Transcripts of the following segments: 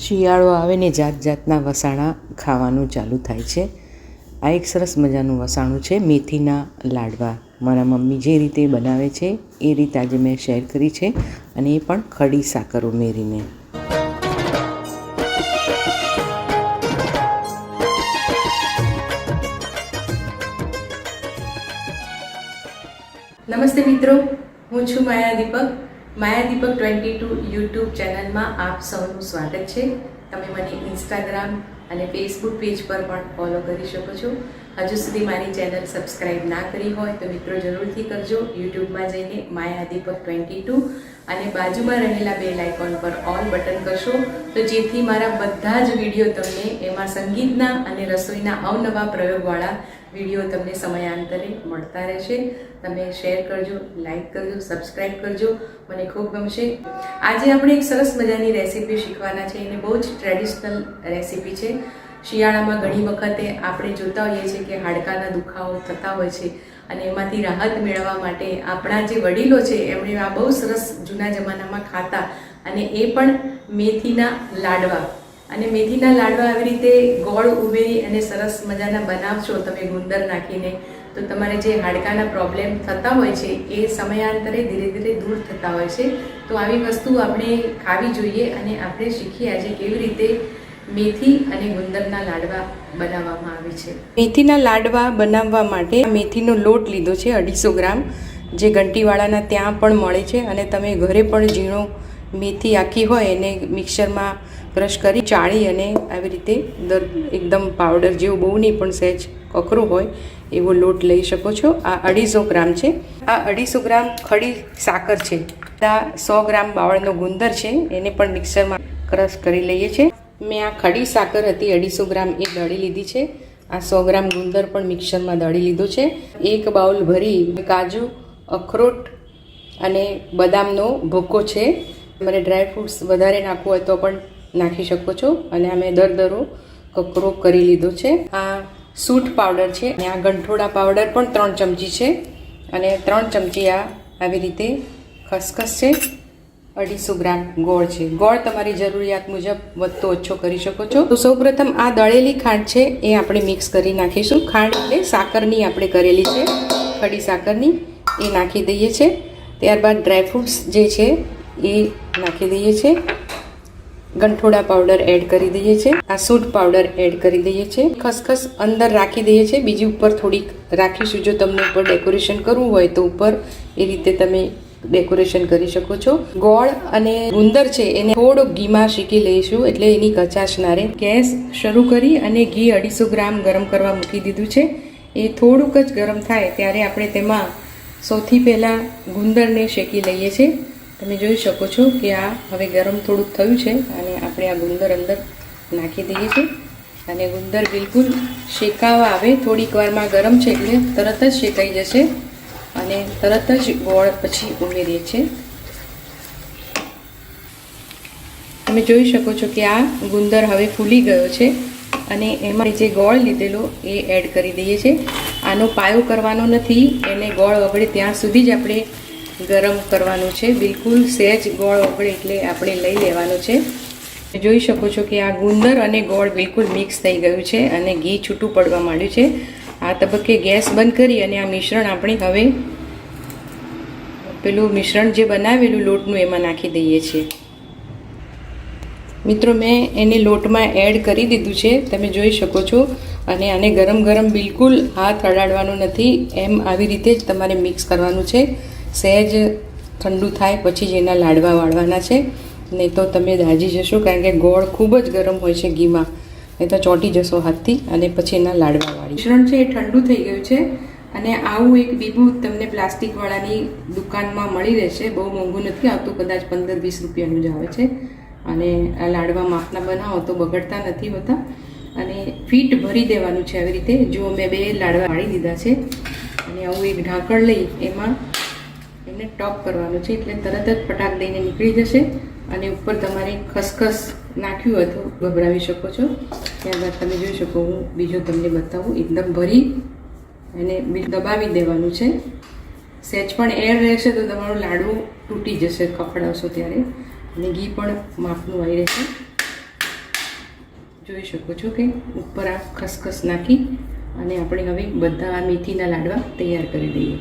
શિયાળો આવે ને જાત જાતના વસાણા ખાવાનું ચાલુ થાય છે. આ એક સરસ મજાનું વસાણું છે, મેથીના લાડવા. મારા મમ્મી જે રીતે બનાવે છે, એ રીતે આજે મેં શેર કરી છે અને એ પણ ખડી સાકર ઉમેરીને. નમસ્તે મિત્રો, હું છું Maya Deepak. Maya Deepak twenty two YouTube ચેનલમાં આપ સૌનું સ્વાગત છે. તમે મને ઇન્સ્ટાગ્રામ અને ફેસબુક પેજ પર પણ ફોલો કરી શકો છો. હજુ સુધી મારી ચેનલ સબસ્ક્રાઈબ ના કરી હોય તો મિત્રો જરૂરથી કરજો. યુટ્યુબમાં જઈને માયા દીપક ટ્વેન્ટી ટુ અને બાજુમાં રહેલા બે લાઇકોન પર ઓલ બટન કરશો. તો જેથી મારા બધા જ વીડિયો તમને એમાં સંગીતના અને રસોઈના અવનવા પ્રયોગવાળા વીડિયો તમને સમયાંતરે મળતા રહેશે. તમે શેર કરજો, લાઇક કરજો સબસ્ક્રાઈબ કરજો. મને ખૂબ ગમશે. આજે આપણે એક સરસ મજાની રેસીપી શીખવાના છે. એને બહુ જ ટ્રેડિશનલ રેસીપી છે. શિયાળામાં ઘણી વખતે આપણે જોતા હોઈએ છીએ કે હાડકાના દુખાવો થતા હોય છે અને એમાંથી રાહત મેળવવા માટે આપણા જે વડીલો છે, એમણે આ બહુ સરસ જૂના જમાનામાં ખાતા અને એ પણ મેથીના લાડવા. અને મેથીના લાડવા આવી રીતે ગોળ ઉમેરી અને સરસ મજાના બનાવશો તમે ગુંદર નાખીને, તો તમારે જે હાડકાના પ્રોબ્લેમ થતા હોય છે, એ સમયાંતરે ધીરે ધીરે દૂર થતા હોય છે. તો આવી વસ્તુ આપણે ખાવી જોઈએ અને આપણે શીખીએ આજે કેવી રીતે મેથી અને ગુંદરના લાડવા બનાવવામાં આવે છે. મેથીના લાડવા બનાવવા માટે મેથીનો લોટ લીધો છે, અઢીસો ગ્રામ. જે ઘંટીવાળાના ત્યાં પણ મળે છે અને તમે ઘરે પણ ઝીણો મેથી આખી હોય એને મિક્સરમાં ક્રશ કરી ચાળી અને આવી રીતે દર એકદમ પાવડર જેવો બહુ નહીં પણ સહેજ કકરો હોય એવો લોટ લઈ શકો છો. આ અઢીસો ગ્રામ છે. આ અઢીસો ગ્રામ ખડી સાકર છે. આ સો ગ્રામ બાવળનો ગુંદર છે, એને પણ મિક્સરમાં ક્રશ કરી લઈએ છીએ. મેં આ ખડી સાકર હતી અઢીસો ગ્રામ એ દળી લીધી છે. આ સો ગ્રામ ગુંદર પણ મિક્સરમાં દળી લીધો છે. એક બાઉલ ભરી કાજુ, અખરોટ અને બદામનો ભૂકો છે. તમારે ડ્રાય ફ્રૂટ્સ વધારે નાખવું હોય તો પણ નાખી શકો છો અને અમે દરદરો કકરો કરી લીધો છે. આ સૂટ પાવડર છે અને આ ગંઠોડા પાવડર પણ ત્રણ ચમચી છે. અને ત્રણ ચમચી આ આવી રીતે ખસખસ છે. અઢીસો ગ્રામ ગોળ છે. ગોળ તમારી જરૂરિયાત મુજબ વધતો ઓછો કરી શકો છો. તો સૌપ્રથમ આ દળેલી ખાંડ છે એ આપણે મિક્સ કરી નાખીશું. ખાંડ એટલે સાકરની આપણે કરેલી છે. ખડી સાકરની એ નાખી દઈએ છે. ત્યારબાદ ડ્રાયફ્રૂટ્સ જે છે એ નાખી દઈએ છે. ગંઠોડા પાવડર એડ કરી દઈએ છે. આ સૂટ પાવડર એડ કરી દઈએ છે. ખસખસ અંદર રાખી દઈએ છે. બીજી ઉપર થોડીક રાખીશું. જો તમને ઉપર ડેકોરેશન કરવું હોય તો ઉપર એ રીતે તમે ડેકોરેશન કરી શકો છો. ગોળ અને ગુંદર છે, એને થોડો ઘીમાં શીકી લઈશું એટલે એની કચાશ ના રહે ગેસ શરૂ કરી અને ઘી અઢીસો ગ્રામ ગરમ કરવા મૂકી દીધું છે. એ થોડુંક જ ગરમ થાય ત્યારે આપણે તેમાં સૌથી પહેલાં ગુંદરને શેકી લઈએ છીએ. તમે જોઈ શકો છો કે આ હવે ગરમ થોડુંક થયું છે અને આપણે આ ગુંદર અંદર નાખી દઈએ છીએ. અને ગુંદર બિલકુલ શેકાવા આવે. થોડીક વારમાં ગરમ છે એટલે તરત જ શેકાઈ જશે. અને તરત જ ગોળ પછી ઉમેરીએ છીએ. તમે જોઈ શકો છો કે આ ગુંદર હવે ફૂલી ગયો છે અને એમાં જે ગોળ લીધેલો એ એડ કરી દઈએ છીએ. આનો પાયો કરવાનો નથી, એને ગોળ ઓગળે ત્યાં સુધી જ આપણે ગરમ કરવાનું છે. બિલકુલ સહેજ ગોળ ઓગળે એટલે આપણે લઈ લેવાનું છે. જોઈ શકો છો કે આ ગુંદર અને ગોળ બિલકુલ મિક્સ થઈ ગયું છે અને ઘી છૂટું પડવા માંડ્યું છે. આ તબક્કે ગેસ બંધ કરી અને આ મિશ્રણ આપણે હવે પેલું મિશ્રણ જે બનાવેલું લોટનું એમાં નાખી દઈએ છીએ. મિત્રો, મેં એને લોટમાં એડ કરી દીધું છે. તમે જોઈ શકો છો. અને આને ગરમ ગરમ બિલકુલ હાથ અડાડવાનું નથી. એમ આવી રીતે જ તમારે મિક્સ કરવાનું છે. સહેજ ઠંડુ થાય પછી જ એના લાડવા વાળવાના છે. નહીં તો તમે દાજી જશો કારણ કે ગોળ ખૂબ જ ગરમ હોય છે ઘીમાં. નહીં તો ચોંટી જશો હાથથી અને પછી એના લાડવા વાળી મિશ્રણ છે એ ઠંડુ થઈ ગયું છે અને આવું એક બીબું તમને પ્લાસ્ટિકવાળાની દુકાનમાં મળી રહેશે. બહુ મોંઘું નથી આવતું, કદાચ પંદર વીસ રૂપિયાનું જ આવે છે. અને આ લાડવા માપના બનાવો તો બગડતા નથી હોતા. અને ફીટ ભરી દેવાનું છે આવી રીતે. જો મેં બે લાડવા વાળી દીધા છે અને આવું એક ઢાંકણ લઈ એમાં એને ટોપ કરવાનું છે એટલે તરત જ પટાક દઈને નીકળી જશે અને ઉપર તમારે ખસખસ નાખ્યું હતું ગભરાવી શકો છો. ત્યારબાદ તમે જોઈ શકો, હું બીજું તમને બતાવું. એકદમ ભરી અને દબાવી દેવાનું છે. સહેજ પણ એર રહેશે તો તમારું લાડુ તૂટી જશે ખખડાવશો ત્યારે. અને ઘી પણ માપનું આવી રહેશે. જોઈ શકો છો કે ઉપર આ ખસખસ નાખી અને આપણે હવે બધા આ મેથીના લાડવા તૈયાર કરી દઈએ.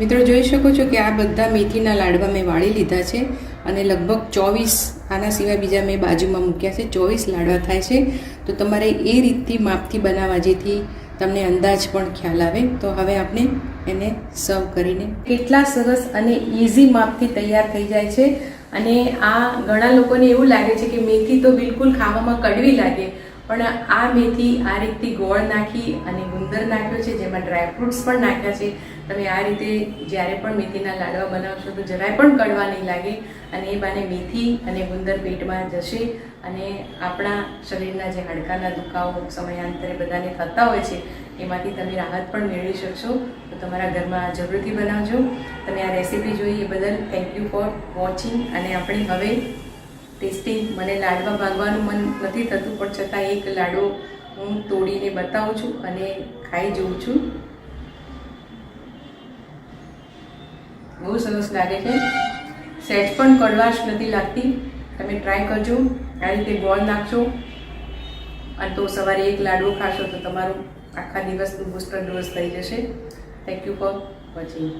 મિત્રો, જોઈ શકો છો કે આ બધા મેથીના લાડવા મેં વાળી લીધા છે. અને લગભગ ચોવીસ, આના સિવાય બીજા મેં બાજુમાં મૂક્યા છે, ચોવીસ લાડવા થાય છે. તો તમારે એ રીતથી માપથી બનાવવા જેથી તમને અંદાજ પણ ખ્યાલ આવે. તો હવે આપણે એને સર્વ કરીને કેટલા સરસ અને ઇઝી માપથી તૈયાર થઈ જાય છે. અને આ ઘણા લોકોને એવું લાગે છે કે મેથી તો બિલકુલ ખાવામાં કડવી લાગે. પણ આ મેથી આ રીતથી ગોળ નાખી અને ગુંદર નાખ્યો છે, જેમાં ડ્રાયફ્રૂટ્સ પણ નાખ્યા છે. તમે આ રીતે જ્યારે પણ મેથીના લાડવા બનાવશો તો જરાય પણ કડવા નહીં લાગે અને એ બાને મેથી અને ગુંદર પેટમાં જશે અને આપણા શરીરના જે હાડકાના દુખાવો સમયાંતરે બધાને થતા હોય છે, એમાંથી તમે રાહત પણ મેળવી શકશો. તો તમારા ઘરમાં જરૂરથી બનાવજો. તમે આ રેસીપી જોઈ એ બદલ થેન્ક યુ ફોર વોચિંગ અને આપણે હવે ટેસ્ટિંગ. મને લાડવા ભાગવાનું મન નથી થતું, પણ છતાં એક લાડો હું તોડીને બતાવું છું અને ખાઈ જોઉં છું. બહુ સરસ લાગે છે. સેજ પણ કડવાશ નથી લાગતી. તમે ટ્રાય કરજો. આ રીતે ગોળ નાખજો. અને તો સવારે એક લાડવો ખાશો તો તમારું આખા દિવસનું બુસ્ટર ડોઝ થઈ જશે. Thank you for watching